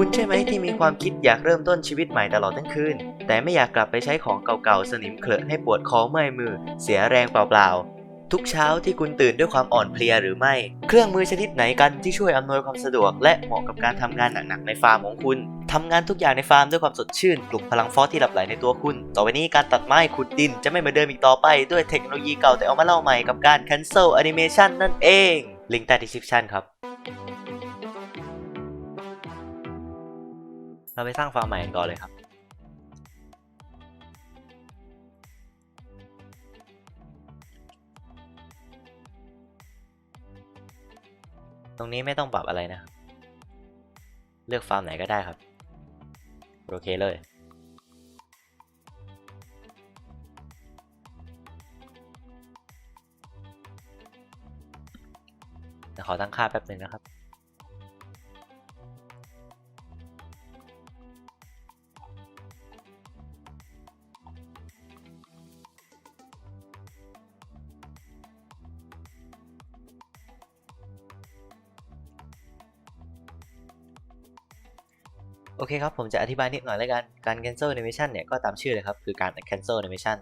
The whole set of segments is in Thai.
คุณใช่ไหมที่มีความคิดอยากเริ่มต้นชีวิตใหม่ตลอดทั้งคืน แต่ไม่อยากกลับไปใช้ของเก่าๆ สนิมเขลอะให้ปวดคอเมื่อยมือ เสียแรงเปล่าๆ ทุกเช้าที่คุณตื่นด้วยความอ่อนเพลียหรือไม่ เครื่องมือชนิดไหนกันที่ช่วยอำนวยความสะดวก และเหมาะกับการทำงานหนักๆในฟาร์มของคุณทำงานทุกอย่างในฟาร์มด้วยความสดชื่นปลุกพลังฟอสที่หลับไหลในตัวคุณ ต่อไปนี้การตัดไม้ขุดดินจะไม่เหมือนเดิมอีกต่อไปด้วยเทคโนโลยีเก่าแต่เอามาเล่าใหม่กับการ cancel animation นั่นเอง ลิงก์ใต้ description ครับ เราไปสร้างฟาร์มใหม่กันก่อนเลยครับ ตรงนี้ไม่ต้องปรับอะไรนะ เลือกฟาร์มไหนก็ได้ครับ โอเคเลย ขอตั้งค่าแป๊บหนึ่งนะครับ โอเคครับ ผมจะอธิบายนิดหน่อยแล้วกัน การ cancel animation เนี่ย ก็ตามชื่อเลยครับ คือการ cancel animation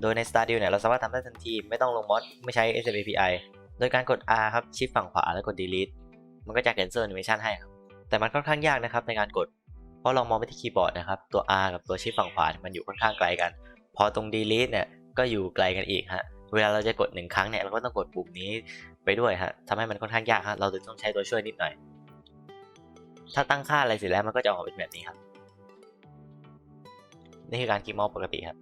โดยใน Stardew เนี่ย เราสามารถทำได้ทันที ไม่ต้องลงมอดไม่ใช้ SM API โดยการกด R ครับ ชิปฝั่งขวาแล้วกด delete มันก็จะ cancel animation ให้ครับ แต่มันค่อนข้างยากนะครับในการกด เพราะลองมองไปที่คีย์บอร์ดนะครับ ตัว R กับตัวชิปฝั่งขวา มันอยู่ค่อนข้างไกลกัน พอตรง delete เนี่ย ก็อยู่ไกลกันอีกฮะ เวลาเราจะกดหนึ่งครั้งเนี่ย เราก็ต้องกดปุ่มนี้ไปด้วยฮะทำให้มันค่อนข้างยากฮะ เราจะต้องใช้ตัวช่วยนิดหน่อย ถ้าตั้งค่าอะไรเสร็จแล้วมันก็จะออกมาเป็นแบบนี้ครับ นี่คือการคีย์มอลปกติครับ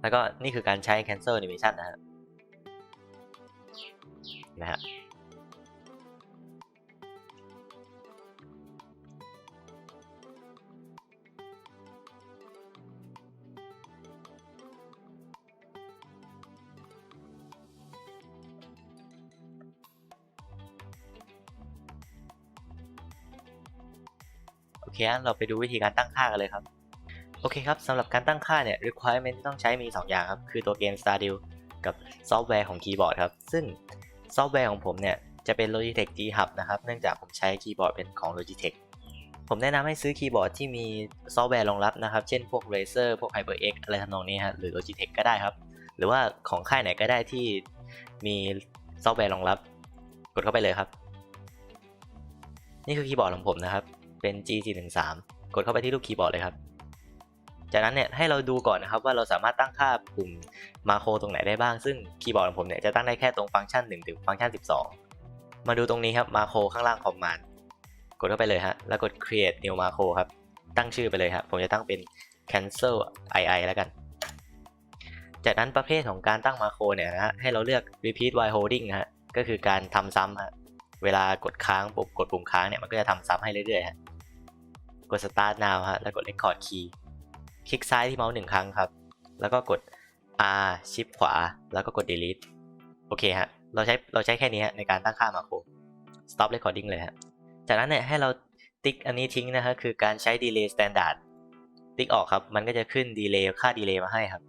แล้วก็นี่คือการใช้ cancel animation นะครับนะฮะ อเคเราไปดูวิธีการตั้งค่ากันเลยครับ โอเคครับสำหรับการตั้งค่าเนี่ย requirement ต้องใช้มี 2 อย่างครับ คือตัวเกม Stardew กับซอฟต์แวร์ของคีย์บอร์ดครับ ซึ่งซอฟต์แวร์ของผมเนี่ย จะเป็น Logitech G Hub นะครับ เนื่องจากผมใช้คีย์บอร์ดเป็นของ Logitech ผมแนะนำให้ซื้อคีย์บอร์ดที่มีซอฟต์แวร์รองรับนะครับ เช่นพวก Razer พวก HyperX อะไรทำนองนี้ฮะหรือ Logitech ก็ได้ครับ หรือว่าของค่ายไหนก็ได้ที่มีซอฟต์แวร์รองรับ กดเข้าไปเลยครับ นี่คือคีย์บอร์ดของผมนะครับ เป็น G413 กดเข้าไปที่รูปคีย์บอร์ดเลยครับ จากนั้นเนี่ยให้เราดูก่อนนะครับว่าเราสามารถตั้งค่าปุ่มมาโครตรงไหนได้บ้าง ซึ่งคีย์บอร์ดของผมเนี่ยจะตั้งได้แค่ตรงฟังก์ชัน1ถึงฟังก์ชัน 12 มาดูตรงนี้ครับมาโครข้างล่างคอมมานด์กดเข้าไปเลยฮะแล้วกด create new macro ครับตั้งชื่อไปเลยครับผมจะตั้งเป็น cancel ii แล้วกัน จากนั้นประเภทของการตั้งมาโครเนี่ยนะฮะให้เราเลือก repeat while holding ฮะก็คือการทำซ้ำฮะ เวลากดค้างปุ่มกดปุ่มค้างเนี่ยมันก็จะทำซ้ำให้เรื่อยๆฮะกด start now ฮะแล้วกด record key คลิกซ้ายที่เมาส์หนึ่งครั้งครับ แล้วก็กด R ชิปขวา แล้วก็กด delete โอเคฮะ เราใช้เราใช้แค่นี้ฮะในการตั้งค่ามาโคร stop recording เลยฮะ จากนั้นเนี่ยให้เราติ๊กอันนี้ทิ้งนะฮะคือการใช้ delay standard ติ๊กออกครับ มันก็จะขึ้น delay ค่า delay มาให้ครับ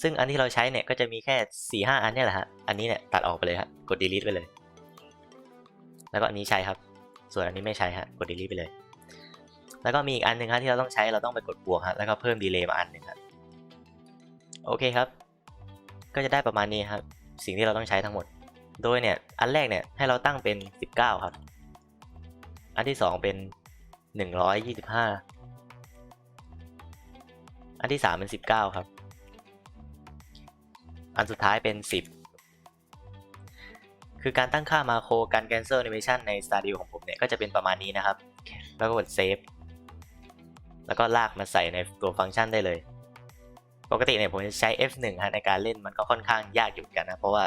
ซึ่งอันที่เราใช้เนี่ยก็จะมีแค่ 4-5 อันเนี่ยแหละฮะ อันนี้เนี่ยตัดออกไปเลยฮะ กด delete ไปเลย แล้วก็อันนี้ใช้ครับ ส่วนอันนี้ไม่ใช้ฮะ กด delete ไปเลย แล้วก็มีอีกอันหนึ่งครับที่เราต้องใช้ เราต้องไปกดบวกฮะ แล้วก็เพิ่มดีเลย์มาอันหนึ่งครับ โอเคครับ ก็จะได้ประมาณนี้ครับ สิ่งที่เราต้องใช้ทั้งหมด โดยเนี่ย อันแรกเนี่ย ให้เราตั้งเป็น 19 ครับ อันที่ 2 เป็น 125 อันที่ 3 เป็น 19 ครับ อันสุดท้ายเป็น 10 คือการตั้งค่ามาโครการ cancel animation ใน Stardew ของผมเนี่ย ก็จะเป็นประมาณนี้นะครับ แล้วก็กด save แล้วก็ลากมาใส่ในตัวฟังก์ชันได้เลย ปกติเนี่ยผมจะใช้ F1 ฮะในการเล่นมันก็ค่อนข้างยากอยู่กันนะ เพราะว่า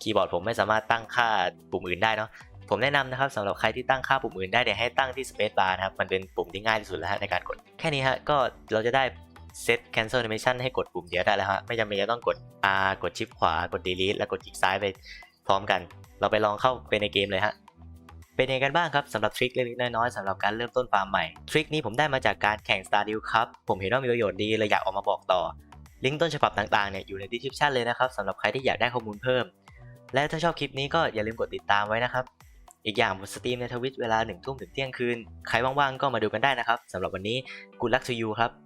คีย์บอร์ดผมไม่สามารถตั้งค่าปุ่มอื่นได้เนาะผมแนะนำนะครับสำหรับใครที่ตั้งค่าปุ่มอื่นได้เนี่ยให้ตั้งที่ Space Bar นะครับ มันเป็นปุ่มที่ง่ายที่สุดแล้วฮะในการกด แค่นี้ฮะก็เราจะได้ Set Cancel Animation ให้กดปุ่มเดียวได้แล้วฮะไม่จำเป็นจะต้องกด R กดชิปขวากด Delete แล้วกดคลิกซ้ายไป พร้อมกัน เราไปลองเข้าไปในเกมเลยฮะเป็นยังไงกันบ้างครับสำหรับทริคเล็กๆน้อยๆสำหรับการเริ่มต้นฟาร์มใหม่ทริคนี้ผมได้มาจากการแข่ง Stardew ครับผมเห็นว่ามีประโยชน์ดีเลยอยากออกมาบอกต่อ ลิงก์ต้นฉบับต่างๆเนี่ยอยู่ใน description เลยนะครับสำหรับใครที่อยากได้ข้อมูลเพิ่ม และถ้าชอบคลิปนี้ก็อย่าลืมกดติดตามไว้นะครับ อีกอย่างผมสตรีมในทวิตเวลา1ทุ่มถึงเที่ยงคืนใครว่างๆก็มาดูกันได้นะครับสำหรับวันนี้ good luck to you ครับ